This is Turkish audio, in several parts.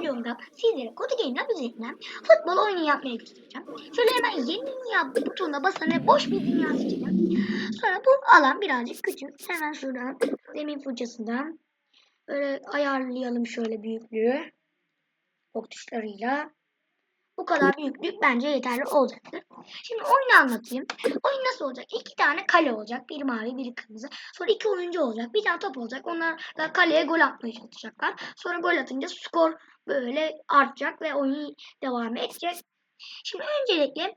videomda sizlere Kodu Game'den üzerinden futbol oyunu yapmaya göstereceğim. Şöyle hemen yeni dünya butonuna basan ve boş bir dünya seçeceğim. Sonra bu alan birazcık küçük. Hemen şuradan zemin fırçasından böyle ayarlayalım şöyle büyüklüğü. Ok tuşlarıyla. Bu kadar büyüklük bence yeterli olacaktır. Şimdi oyunu anlatayım. Oyun nasıl olacak? İki tane kale olacak. Biri mavi, biri kırmızı. Sonra iki oyuncu olacak. Bir tane top olacak. Onlar da kaleye gol atmaya çalışacaklar. Sonra gol atınca skor böyle artacak ve oyun devam edecek. Şimdi öncelikle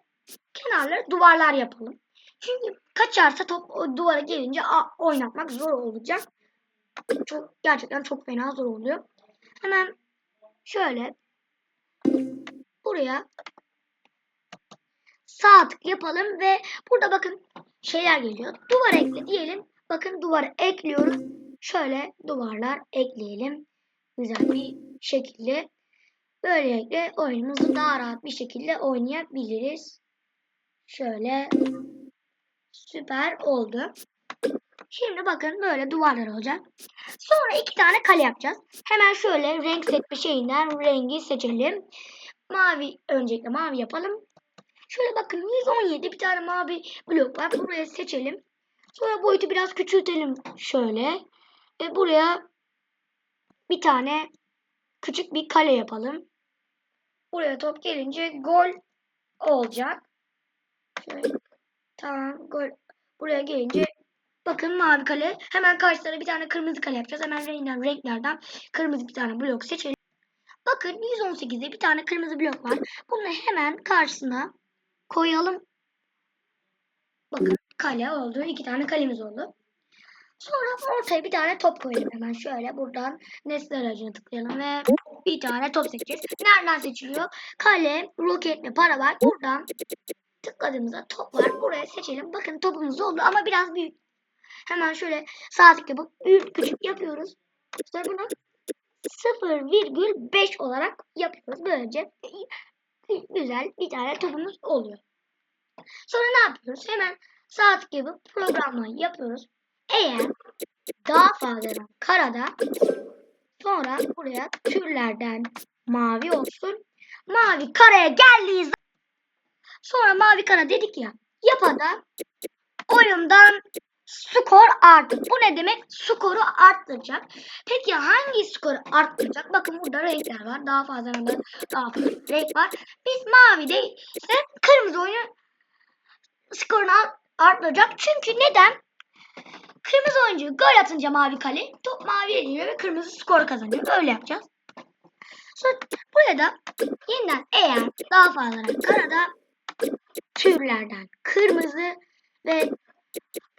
kenarları duvarlar yapalım. Çünkü kaçarsa top duvara gelince oynatmak zor olacak. Çok gerçekten çok fena zor oluyor. Hemen şöyle buraya sağ tık yapalım ve burada bakın şeyler geliyor. Duvar ekle diyelim. Bakın duvarı ekliyoruz. Şöyle duvarlar ekleyelim. Güzel bir şekilde. Böylelikle oyunumuzu daha rahat bir şekilde oynayabiliriz. Şöyle süper oldu. Şimdi bakın böyle duvarlar olacak. Sonra iki tane kale yapacağız. Hemen şöyle renk seçme şeyinden rengi seçelim. Mavi öncelikle mavi yapalım. Şöyle bakın 117 bir tane mavi blok var. Buraya seçelim. Sonra boyutu biraz küçültelim şöyle. Ve buraya bir tane küçük bir kale yapalım. Buraya top gelince gol olacak. Şöyle. Tamam gol. Buraya gelince bakın mavi kale. Hemen karşısına bir tane kırmızı kale yapacağız. Hemen renkler, renklerden kırmızı bir tane blok seçelim. Bakın 118'de bir tane kırmızı blok var. Bunu hemen karşısına koyalım. Bakın kale oldu. İki tane kalemiz oldu. Sonra ortaya bir tane top koyalım hemen şöyle buradan nesne aracına tıklayalım ve bir tane top seçeceğiz. Nereden seçiliyor? Kale, roket ve para var. Buradan tıkladığımızda top var. Buraya seçelim. Bakın topumuz oldu ama biraz büyük. Hemen şöyle sağ tık yapıp büyük küçük yapıyoruz. Sonra bunu 0,5 olarak yapıyoruz. Böylece güzel bir tane topumuz oluyor. Sonra ne yapıyoruz? Hemen sağ tık yapıp programla yapıyoruz. Eğer daha fazla karada sonra buraya türlerden mavi olsun. Mavi karaya geldiği sonra mavi kara dedik ya yapada oyundan skor arttı. Bu ne demek? Skoru arttıracak. Peki hangi skoru arttıracak? Bakın burada renkler var. Daha fazla daha fazla renk var. Biz mavi ise kırmızı oyunu skorunu arttıracak. Çünkü neden? Kırmızı oyuncu gol atınca mavi kale top maviye geliyor ve kırmızı skor kazanıyor. Öyle yapacağız. Sonra buraya da yeniden eğer daha fazla karada türlerden kırmızı ve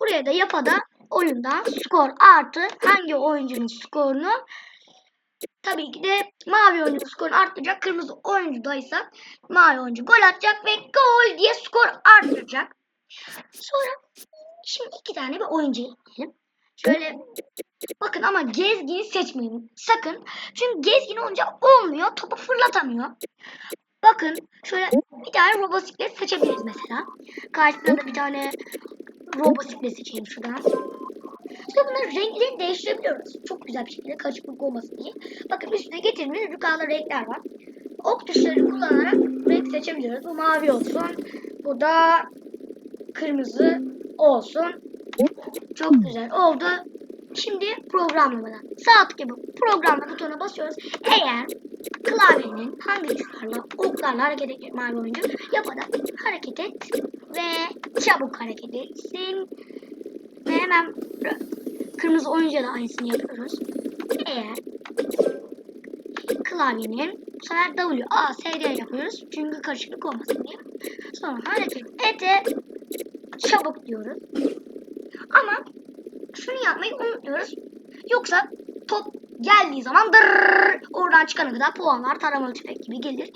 buraya da yapada oyundan skor artı hangi oyuncunun skorunu tabii ki de mavi oyuncunun skorunu arttıracak. Kırmızı oyuncu da ise mavi oyuncu gol atacak ve gol diye skor arttıracak. Sonra şimdi iki tane bir oyuncu ekleyelim. Şöyle bakın ama gezgini seçmeyin. Sakın. Çünkü gezgin olunca olmuyor. Topu fırlatamıyor. Bakın şöyle bir tane robosiklet seçebiliriz mesela. Karşısına da bir tane robosiklet seçelim şuradan. Sonra bunların renklerini değiştirebiliyoruz. Çok güzel bir şekilde karışıklık olmasın diye. Bakın üstüne getirilmiş yukarıda renkler var. Ok tuşları kullanarak renk seçebiliyoruz. Bu mavi olsun. Bu da kırmızı olsun. Çok güzel oldu. Şimdi programlamadan. Tık yapıp programla butonuna basıyoruz. Eğer klavyenin hangi tuşlarla oklarla hareket ediyor mavi oyuncu yapada hareket et ve çabuk hareket etsin. Ve hemen kırmızı oyuncuya da aynısını yapıyoruz. Eğer klavyenin bu sefer W, A, S, D yapıyoruz. Çünkü karışıklık olmasın diye. Sonra hareket ete çabuk diyoruz. Ama şunu yapmayı unutmuyoruz. Yoksa top geldiği zaman dırrrr, oradan çıkana kadar puanlar taramalı tüfek gibi gelir.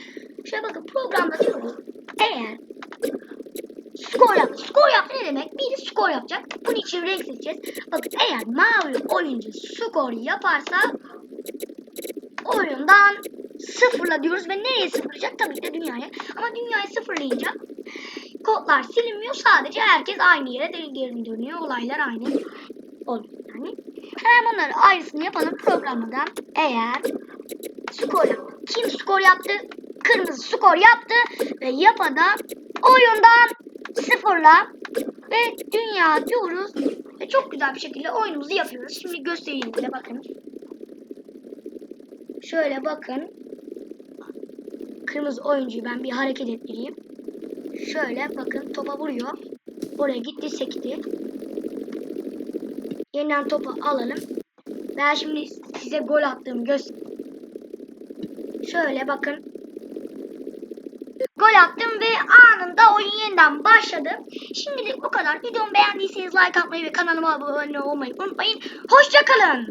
Şöyle bakın programda diyoruz. Eğer skor yap. Skor yap ne demek? Biri skor yapacak. Bunun için renk seçeceğiz. Bakın eğer mavi oyuncu skor yaparsa oyundan sıfırla diyoruz ve nereye sıfırlayacak? Tabii ki de dünyaya. Ama dünyayı sıfırlayınca kodlar silinmiyor. Sadece herkes aynı yere geri dönüyor. Olaylar aynı oluyor yani. Hemen bunları aynısını yapalım programdan. Eğer skor yaptık. kim skor yaptı? Kırmızı skor yaptı ve yapada oyundan sıfırla ve dünya diyoruz ve çok güzel bir şekilde oyunumuzu yapıyoruz. Şimdi göstereyim size bakın. Şöyle bakın. Kırmızı oyuncuyu ben bir hareket ettireyim. Şöyle bakın topa vuruyor. Oraya gitti sekti. Yeniden topu alalım. Ben şimdi size gol attığımı göster. Şöyle bakın. Gol attım ve anında oyun yeniden başladı. Şimdilik bu kadar. Videomu beğendiyseniz like atmayı ve kanalıma abone olmayı unutmayın. Hoşçakalın.